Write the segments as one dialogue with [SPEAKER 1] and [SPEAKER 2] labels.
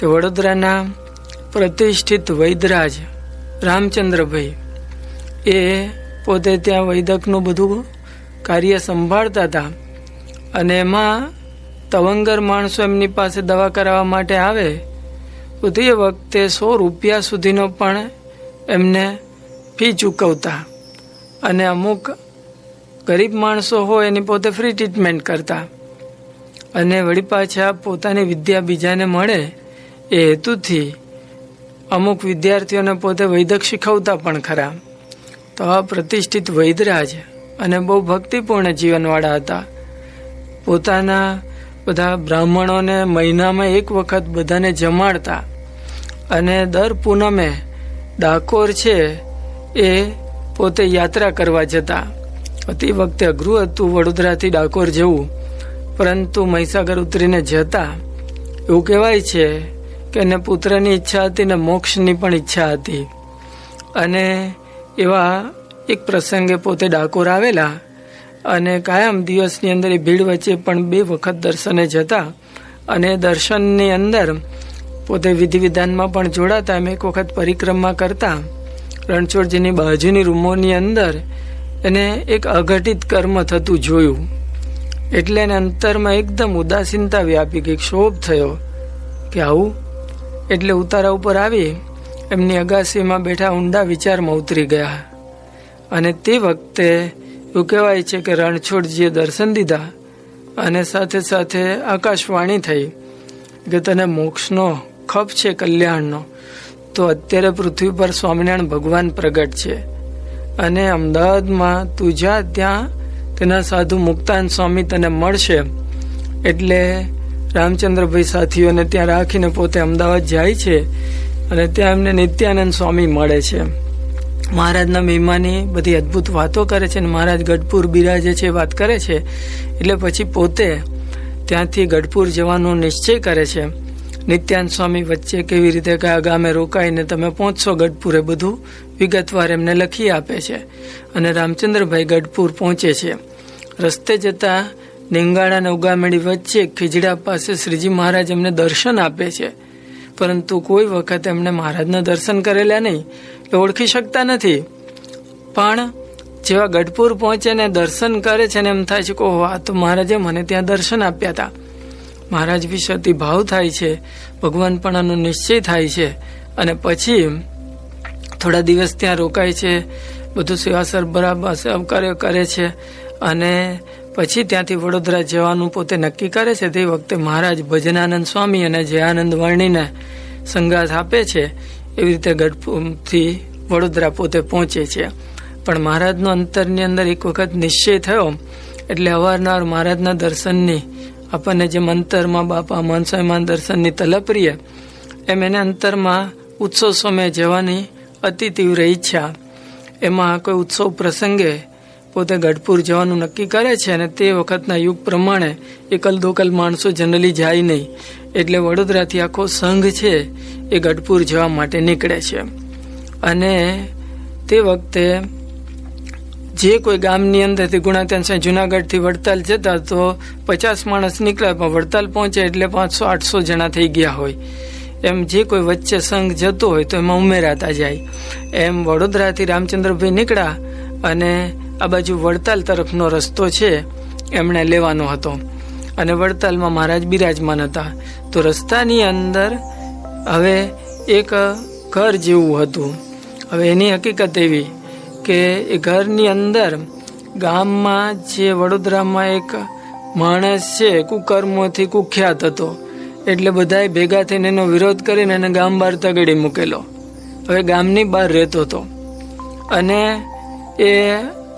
[SPEAKER 1] કે વડોદરાના પ્રતિષ્ઠિત વૈદરાજ રામચંદ્રભાઈ એ પોતે ત્યાં વૈદકનું બધું કાર્ય સંભાળતા હતા અને એમાં તવંગર માણસો એમની પાસે દવા કરાવવા માટે આવે, તો તે વખતે સો રૂપિયા સુધીનો પણ એમને ફી ચૂકવતા. અને અમુક ગરીબ માણસો હોય એની પોતે ફ્રી ટ્રીટમેન્ટ કરતા. અને વળી પાછા પોતાની વિદ્યા બીજાને મળે એ હેતુથી અમુક વિદ્યાર્થીઓને પોતે વૈદક શીખવતા પણ ખરા. તો આ પ્રતિષ્ઠિત વૈદરાજ અને બહુ ભક્તિપૂર્ણ જીવનવાળા હતા. પોતાના બધા બ્રાહ્મણોને મહિનામાં એક વખત બધાને જમાડતા અને દર પૂનમે ડાકોર છે એ પોતે યાત્રા કરવા જતા. તે વખતે અઘરું હતું વડોદરાથી ડાકોર જવું, પરંતુ મહીસાગર ઉતરીને જતા. એવું કહેવાય છે કે એને પુત્રની ઈચ્છા હતી ને મોક્ષની પણ ઈચ્છા હતી. અને એવા એક પ્રસંગે પોતે ડાકોર આવેલા અને કાયમ દિવસની અંદર એ ભીડ વચ્ચે પણ બે વખત દર્શને જતા અને દર્શનની અંદર પોતે વિધિ વિધાનમાં પણ જોડાતા. એમ એક વખત પરિક્રમા કરતા. રણછોડજીની બાજુની રૂમોની અંદર એને એક અઘટિત કર્મ થતું જોયું. એટલે એને અંતરમાં એકદમ ઉદાસીનતા વ્યાપી ગઈ. ક્ષોભ થયો કે આવું એટલે ઉતારા ઉપર આવી એમની અગાસીમાં બેઠા ઊંડા વિચારમાં ઉતરી ગયા. અને તે વખતે એવું કહેવાય છે કે રણછોડજીએ દર્શન દીધા અને સાથે સાથે આકાશવાણી થઈ કે તને મોક્ષનો, ખપ છે કલ્યાણનો. તો અત્યારે પૃથ્વી પર સ્વામિનારાયણ ભગવાન પ્રગટ છે. અને અમદાવાદમાં તું જા, ત્યાં તેના સાધુ મુક્તાન સ્વામી તને મળશે. એટલે રામચંદ્રભાઈ સાથીઓને ત્યાં રાખીને પોતે અમદાવાદ જાય છે અને ત્યાં એમને નિત્યાનંદ સ્વામી મળે છે. મહારાજના મહિમાની બધી અદ્ભુત વાતો કરે છે અને મહારાજ ગઢપુર બિરાજે છે વાત કરે છે. એટલે પછી પોતે ત્યાંથી ગઢપુર જવાનો નિશ્ચય કરે છે. નિત્યાનંદ સ્વામી વચ્ચે કેવી રીતે કયા ગામે રોકાઈને તમે પહોંચશો ગઢપુરે બધું વિગતવાર એમને લખી આપે છે. અને રામચંદ્રભાઈ ગઢપુર પહોંચે છે. રસ્તે જતા નિંગાળા અને વચ્ચે ખીજડા પાસે શ્રીજી મહારાજ એમને દર્શન આપે છે. પરંતુ કોઈ વખત એમણે મહારાજના દર્શન કરેલા નહીં. એ ઓળખી શકતા નથી. પણ જેવા ગઢપુર પહોંચે ને દર્શન કરે છે ને એમ થાય છે કે આ તો મહારાજે મને ત્યાં દર્શન આપ્યા હતા મહારાજ વિશે ભાવ થાય છે. ભગવાનપણાનો નિશ્ચય થાય છે. અને પછી થોડા દિવસ ત્યાં રોકાય છે. બધું સેવાસર બરાબર કાર્ય કરે છે. અને પછી ત્યાંથી વડોદરા જવાનું પોતે નક્કી કરે છે. તે વખતે મહારાજ ભજનાનંદ સ્વામી અને જયાનંદ વર્ણીને સંગાથ આપે છે. એવી રીતે ગઢપુરથી વડોદરા પોતે પહોંચે છે. પણ મહારાજનો અંતરની અંદર એક વખત નિશ્ચય થયો. એટલે અવારનવાર મહારાજના દર્શનની, આપણને જેમ અંતરમાં બાપા મનસાઈમાન દર્શનની તલપરીએ એમ એને અંતરમાં ઉત્સવ સમયે જવાની અતિ તીવ્ર ઈચ્છા. એમાં કોઈ ઉત્સવ પ્રસંગે પોતે ગઢપુર જવાનું નક્કી કરે છે અને તે વખતના યુગ પ્રમાણે એકલ દોકલ માણસો જનરલી જાય નહીં. એટલે વડોદરાથી આખો સંઘ છે એ ગઢપુર જવા માટે નીકળે છે. અને તે વખતે જે કોઈ ગામની અંદરથી ગુણાત્યાન સાંઈ જુનાગઢથી વડતાલ જતા તો પચાસ માણસ નીકળ્યા પણ વડતાલ પહોંચે એટલે પાંચસો, આઠસો જણા થઈ ગયા હોય. એમ જે કોઈ વચ્ચે સંઘ જતો હોય તો એમાં ઉમેરાતા જાય. એમ વડોદરાથી રામચંદ્રભાઈ નીકળ્યા અને આ બાજુ વડતાલ તરફનો રસ્તો છે, એમણે લેવાનો હતો. અને વડતાલમાં મહારાજ બિરાજમાન હતા. તો રસ્તાની અંદર હવે એક ઘર જેવું હતું. હવે એની હકીકત એવી કે એ ઘરની અંદર ગામમાં જે વડોદરામાં એક માણસ છે, કુકર્મોથી કુખ્યાત હતો. એટલે બધાએ ભેગા થઈને એનો વિરોધ કરીને એને ગામ બહાર તગડી મૂકેલો. હવે ગામની બહાર રહેતો હતો. અને એ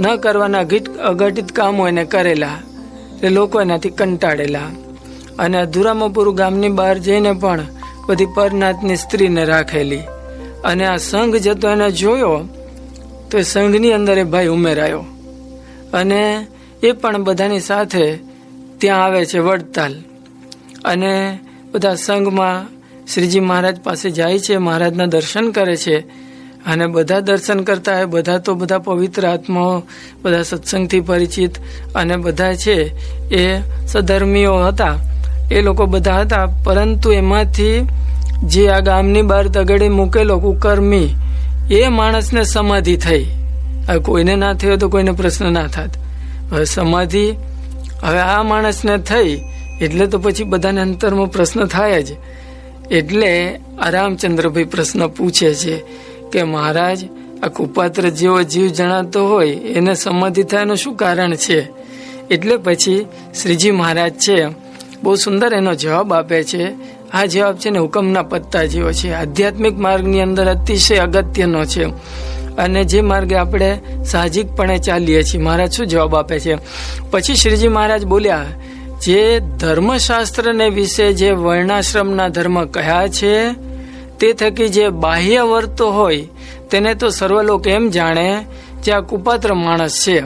[SPEAKER 1] ન કરવાના અઘટિત કામો એને કરેલા, તે લોકો એનાથી કંટાળેલા. અને અધુરામપુર ગામની બહાર જઈને પણ બધી પરનાથની સ્ત્રીને રાખેલી. અને આ સંઘ જતો એને જોયો, તો એ સંઘની અંદર એ ભાઈ ઉમેરાયો. અને એ પણ બધાની સાથે ત્યાં આવે છે વડતાલ. અને બધા સંઘમાં શ્રીજી મહારાજ પાસે જાય છે, મહારાજના દર્શન કરે છે. અને બધા દર્શન કરતા હોય, બધા તો બધા પવિત્ર આત્માઓ, બધા સત્સંગથી પરિચિત અને બધા છે એ સધર્મીઓ હતા. એ લોકો બધા હતા, પરંતુ એમાંથી જે આ ગામની બહાર તગડી મૂકેલો કુકર્મી, એ માણસને સમાધિ થઈ. હવે કોઈને ના થયો તો કોઈને પ્રશ્ન ના થાત. હવે સમાધિ હવે આ માણસને થઈ, એટલે તો પછી બધાને અંતરમાં પ્રશ્ન થાય જ. એટલે આ રામચંદ્રભાઈ પ્રશ્ન પૂછે છે કે મહારાજ, આ કુપાત્ર જેવો જીવ જણાતો હોય, એને સમાધિ થયાનું શું કારણ છે? એટલે પછી શ્રીજી મહારાજ છે, બહુ સુંદર એનો જવાબ આપે છે. આ જવાબ છે ને હુકમના પત્તા જેવો છે. આધ્યાત્મિક માર્ગની અંદર અતિશય અગત્યનો છે. અને જે માર્ગે આપણે સાહજિકપણે ચાલીએ છીએ, મહારાજ શું જવાબ આપે છે? પછી શ્રીજી મહારાજ બોલ્યા, જે ધર્મશાસ્ત્રને વિશે જે વર્ણાશ્રમના ધર્મ કહ્યા છે તે થકી જે બાહ્ય વર્તો હોય, તેને તો સર્વલોક એમ જાણે જે આ કુપાત્ર માણસ છે.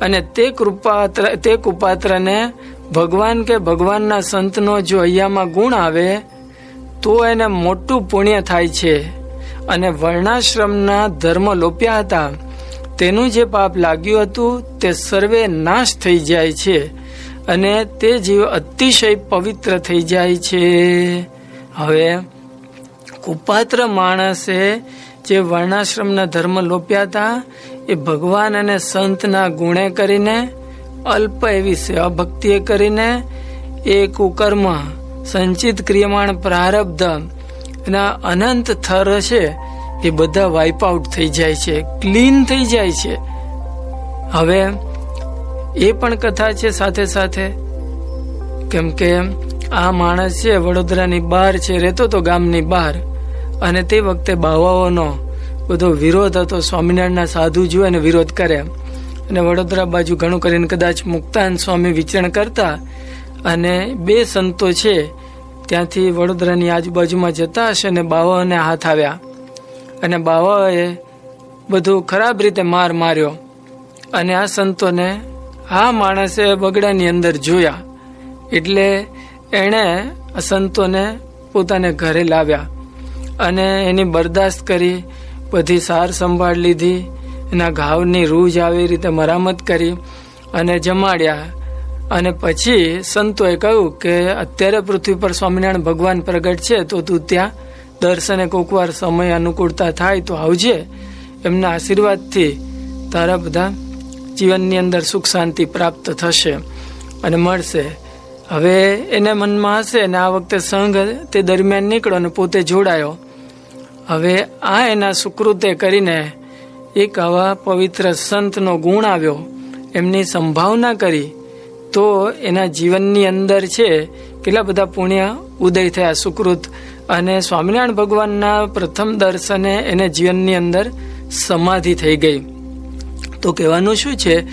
[SPEAKER 1] અને તે કૃપાત્ર, તે કુપાત્રને ભગવાન કે ભગવાનના સંતનો જો અહીંયામાં ગુણ આવે, તો એને મોટું પુણ્ય થાય છે. અને વર્ણાશ્રમના ધર્મ લોપ્યા હતા. તેનું જે પાપ લાગ્યું હતું, તે સર્વે નાશ થઈ જાય છે. અને તે જીવ અતિશય પવિત્ર થઈ જાય છે. હવે કુપાત્ર માણસે જે વર્ણાશ્રમના ધર્મ લોપ્યા હતા એ ભગવાન અને સંતના ગુણે કરીને, અલ્પ એવી સેવા ભક્તિએ કરીને એ કુકર્મ સંચિત ક્રિયમાણ પ્રારબ્ધ એના અનંત થર છે એ બધા વાઇપ આઉટ થઈ જાય છે ક્લીન થઈ જાય છે. હવે, એ પણ કથા છે સાથે સાથે, કેમ કે આ માણસ છે, વડોદરાની બહાર છે, રહેતો તો ગામની બહાર અને તે વખતે બાવાઓનો બધો વિરોધ હતો. સ્વામિનારાયણના સાધુ જુએ અને વિરોધ કરે અને વડોદરા બાજુ ઘણું કરીને કદાચ મુક્તાન સ્વામી વિચરણ કરતા અને બે સંતો છે ત્યાંથી વડોદરાની આજુબાજુમાં જતા હશે અને બાવાઓને હાથ આવ્યા. અને બાવાઓએ બધું ખરાબ રીતે માર માર્યો. અને આ સંતોને આ માણસે બગડાની અંદર જોયા. એટલે એણે સંતોને પોતાને ઘરે લાવ્યા. અને એની બરદાસ્ત કરી, બધી સાર સંભાળ લીધી, એના ઘાવની રૂજ આવી રીતે મરામત કરી અને જમાડ્યા. અને પછી સંતોએ કહ્યું કે અત્યારે પૃથ્વી પર સ્વામિનારાયણ ભગવાન પ્રગટ છે, તો તું ત્યાં દર્શને કોકવાર સમય અનુકૂળતા થાય તો આવજે. એમના આશીર્વાદથી તારા બધા જીવનની અંદર સુખ શાંતિ પ્રાપ્ત થશે અને મળશે. હવે એને મનમાં હશે ને આ વખતે સંઘ તે દરમિયાન નીકળ્યો અને પોતે જોડાયો. હવે આ એના સુકૃતે કરીને એક આવા પવિત્ર સંતનો ગુણ આવ્યો. એમની સંભાવના કરી. તો એના જીવનની અંદર છે કેટલા બધા પુણ્ય ઉદય થયા સુકૃત. અને સ્વામિનારાયણ ભગવાનના પ્રથમ દર્શને એને જીવનની અંદર સમાધિ થઈ ગઈ. તો કહેવાનું શું છે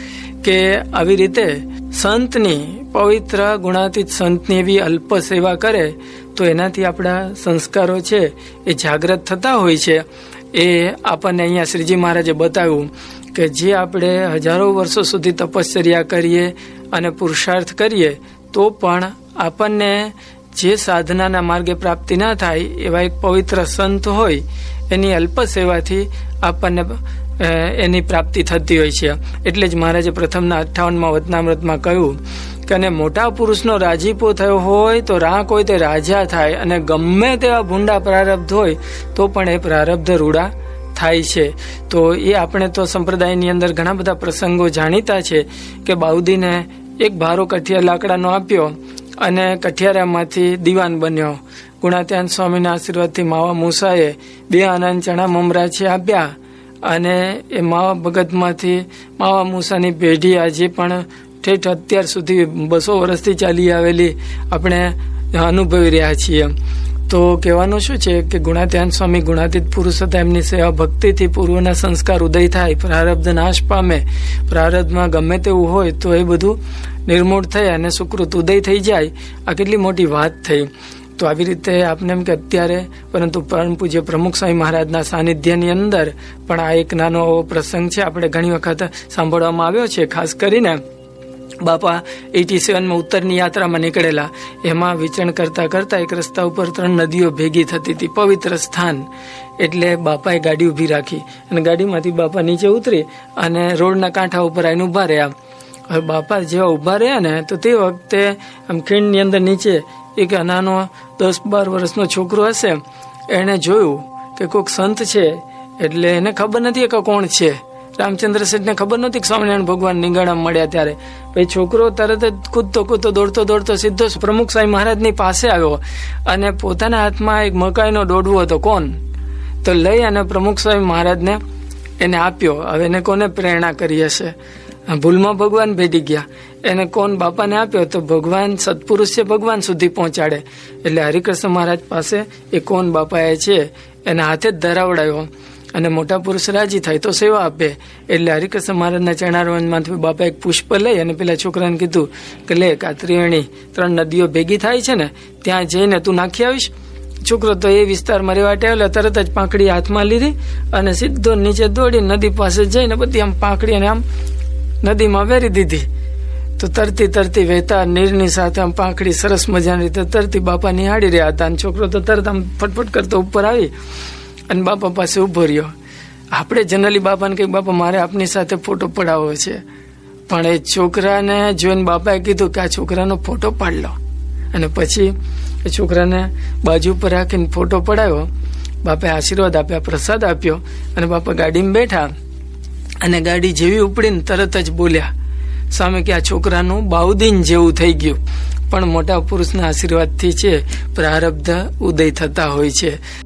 [SPEAKER 1] કે આવી રીતે સંતની પવિત્ર ગુણાતીત સંતની એવી અલ્પ સેવા કરે તો એનાથી આપણા સંસ્કારો છે, એ જાગ્રત થતા હોય છે. એ આપણને અહીંયા શ્રીજી મહારાજે બતાવ્યું કે જે આપણે હજારો વર્ષો સુધી તપશ્ચર્યા કરીએ અને પુરુષાર્થ કરીએ, તો પણ આપણને જે સાધનાના માર્ગે પ્રાપ્તિ ના થાય, એવા એક પવિત્ર સંત હોય, એની અલ્પ સેવાથી આપણને એની પ્રાપ્તિ થતી હોય છે. એટલે જ મહારાજે પ્રથમના અઠ્ઠાવનમાં વતનામૃતમાં કહ્યું અને મોટા પુરુષનો રાજીપો થયો હોય તો રાહ કોઈ તે રાજા થાય અને ગમે તેવા ભૂંડા પ્રારબ્ધ હોય તો પણ એ પ્રારબ્ધ રૂડા થાય છે. તો એ આપણે તો સંપ્રદાયની અંદર ઘણા બધા પ્રસંગો જાણીતા છે કે બાઉદીને એક ભારો કઠિયા લાકડાનો આપ્યો અને કઠિયારામાંથી દીવાન બન્યો. ગુણાત્યાન સ્વામીના આશીર્વાદથી માવા મૂસાએ બે આનંદ ચણા મમરા છે આપ્યા અને એ માવા ભગતમાંથી માવા મૂસાની પેઢી આજે પણ ઠેઠ અત્યાર સુધી બસો વર્ષથી ચાલી આવેલી આપણે અનુભવી રહ્યા છીએ. તો કહેવાનું શું છે કે ગુણાત્યાન સ્વામી ગુણાતીત પુરુષ હતા, એમની સેવા ભક્તિથી પૂર્વના સંસ્કાર ઉદય થાય, પ્રારબ્ધ નાશ પામે, પ્રારબ્ધમાં ગમે તેવું હોય તો એ બધું નિર્મૂળ થાય અને સુકૃત ઉદય થઈ જાય, આ કેટલી મોટી વાત થઈ. તો આવી રીતે આપને એમ કે અત્યારે, પરંતુ પરમ પૂજ્ય પ્રમુખ સ્વામી મહારાજના સાનિધ્યની અંદર પણ આ એક નાનો એવો પ્રસંગ છે, આપણે ઘણી વખત સાંભળવામાં આવ્યો છે, ખાસ કરીને બાપા એટી સેવનમાં ઉત્તરની યાત્રામાં નીકળેલા. એમાં વિચરણ કરતા કરતા એક રસ્તા ઉપર ત્રણ નદીઓ ભેગી થતી હતી, પવિત્ર સ્થાન. એટલે બાપાએ ગાડી ઊભી રાખી અને ગાડીમાંથી બાપા નીચે ઉતરી અને રોડના કાંઠા ઉપર આવીને ઊભા રહ્યા. હવે બાપા જેવા ઊભા રહ્યા ને, તો તે વખતે આમ ખીણની અંદર નીચે એક નાનો દસ બાર વર્ષનો છોકરો હશે. એણે જોયું કે કોઈક સંત છે, એટલે એને ખબર નથી કે કોણ છે. રામચંદ્ર શેઠને ખબર નહોતી કે સ્વામિનારાયણ ભગવાન નિંગાળા મળ્યા ત્યારે? પછી છોકરો તરત જ કૂદતો કૂદતો દોડતો દોડતો સીધો પ્રમુખ સાંઈ મહારાજની પાસે આવ્યો અને પોતાના હાથમાં એક મકાઈનો દોડવો હતો. કોણ? તો લઈ અને પ્રમુખ સ્વામી મહારાજને એને આપ્યો. હવે એને કોને પ્રેરણા કરી હશે? ભૂલમાં ભગવાન ભેટી ગયા. એને કોણ બાપાને આપ્યો? તો ભગવાન સત્પુરુષ છે, ભગવાન સુધી પહોંચાડે. એટલે હરિકૃષ્ણ મહારાજ પાસે એ કોણ બાપાએ છે? એને હાથે જ ધરાવડાયો. અને મોટા પુરુષ રાજી થાય તો સેવા આપે. એટલે હરિકૃષ્ણ મહારાજના ચરણારવંદમાંથી બાપા એક પુષ્પ લઈ અને પેલા છોકરાને કીધું કે લે આ ત્રિવેણી ત્રણ નદીઓ ભેગી થાય છે ને, ત્યાં જઈને તું નાખી આવીશ. છોકરો તો એ વિસ્તારમાં રહેવા ટેવલે તરત જ પાંખડી હાથમાં લીધી અને સીધો નીચે દોડી નદી પાસે જઈને બધી આમ પાંખડી અને આમ નદીમાં વેરી દીધી. તો તરતી તરતી વહેતા નીરની સાથે આમ પાંખડી સરસ મજાની રીતે તરતી બાપા નિહાળી રહ્યા હતા અને છોકરો તો તરત આમ ફટફટ કરતો ઉપર આવી. અને બાપા પાસે ઊભો રહ્યો. આપણે જનરલી બાપાને કહ્યું, બાપા, મારે આપની સાથે ફોટો પડાવવો છે. પણ એ છોકરાને જોઈને બાપાએ કીધું કે આ છોકરાનો ફોટો પાડ લો. અને પછી એ છોકરાને બાજુ ઉપર રાખીને ફોટો પડાવ્યો. બાપાએ આશીર્વાદ આપ્યા, પ્રસાદ આપ્યો અને બાપા ગાડીમાં બેઠા અને ગાડી જેવી ઉપડીને તરત જ બોલ્યા સામે કે આ છોકરાનું બાઉદીન જેવું થઈ ગયું. પણ મોટા પુરુષના આશીર્વાદથી છે, પ્રારબ્ધ ઉદય થતા હોય છે.